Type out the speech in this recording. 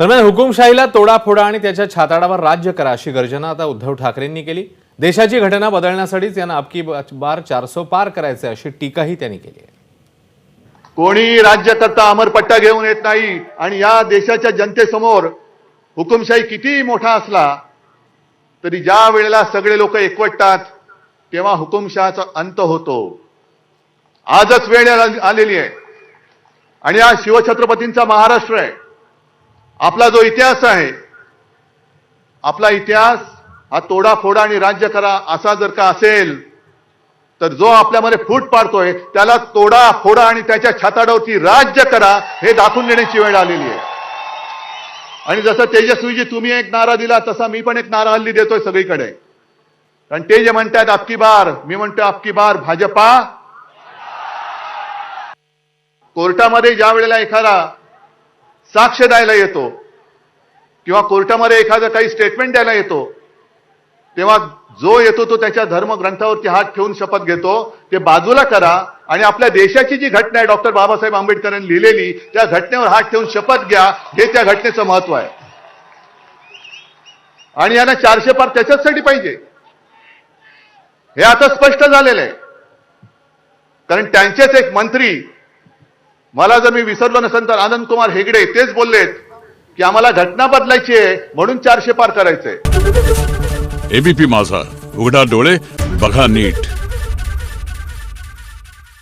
दरम्यान हुकुमशाहीला तोडाफोडा आणि त्याच्या छाताडावर राज्य करा अशी गर्जना आता उद्धव ठाकरेंनी केली. देशाची घटना बदलण्यासाठीच यांना अबकी बार चारसो पार करायचे अशी टीकाही त्यांनी केली आहे. कोणी राज्यकर्ता अमरपट्टा घेऊन येत नाही आणि या देशाच्या जनतेसमोर हुकुमशाही कितीही मोठा असला तरी ज्या वेळेला सगळे लोक एकवटतात तेव्हा हुकुमशहाचा अंत होतो. आजच वेळ आलेली आहे. आणि आज शिवछत्रपतींचा महाराष्ट्र आहे. आपला जो इतिहास आहे आपला इतिहास हा तोडाफोडा आणि राज्य करा असा जर का असेल तर जो आपल्यामध्ये फूट पाडतोय त्याला तोडा फोडा आणि त्याच्या छाताडावरती राज्य करा हे दाखवून देण्याची वेळ आलेली आहे. आणि जसं तेजस्वीजी तुम्ही एक नारा दिला तसा मी पण एक नारा हल्ली देतोय सगळीकडे. कारण ते जे म्हणतात आपकी बार मी म्हणतो आपकी बार भाजपा. कोर्टामध्ये ज्या वेळेला एखादा साक्ष द्यायला येतो. किंवा कोर्टामध्ये एखादं काही स्टेटमेंट द्यायला येतो. तेव्हा जो येतो तो त्याच्या धर्मग्रंथावरती हात ठेवून शपथ घेतो. ते बाजूला करा आणि आपल्या देशाची जी घटना आहे डॉक्टर बाबासाहेब आंबेडकरांनी लिहिलेली त्या घटनेवर हात ठेवून शपथ घ्या. हे त्या घटनेचं महत्त्व आहे. आणि यांना चारशे पार त्याच्याचसाठी पाहिजे. हे आता स्पष्ट झालेलं आहे. कारण त्यांचेच एक मंत्री मला जर मी विसरलो नसेल तर आनंद कुमार हेगडे तेच बोललेत की आम्हाला घटना बदलायची आहे म्हणून चारशे पार करायचंय. एबीपी माझा. उघडा डोळे बघा नीट.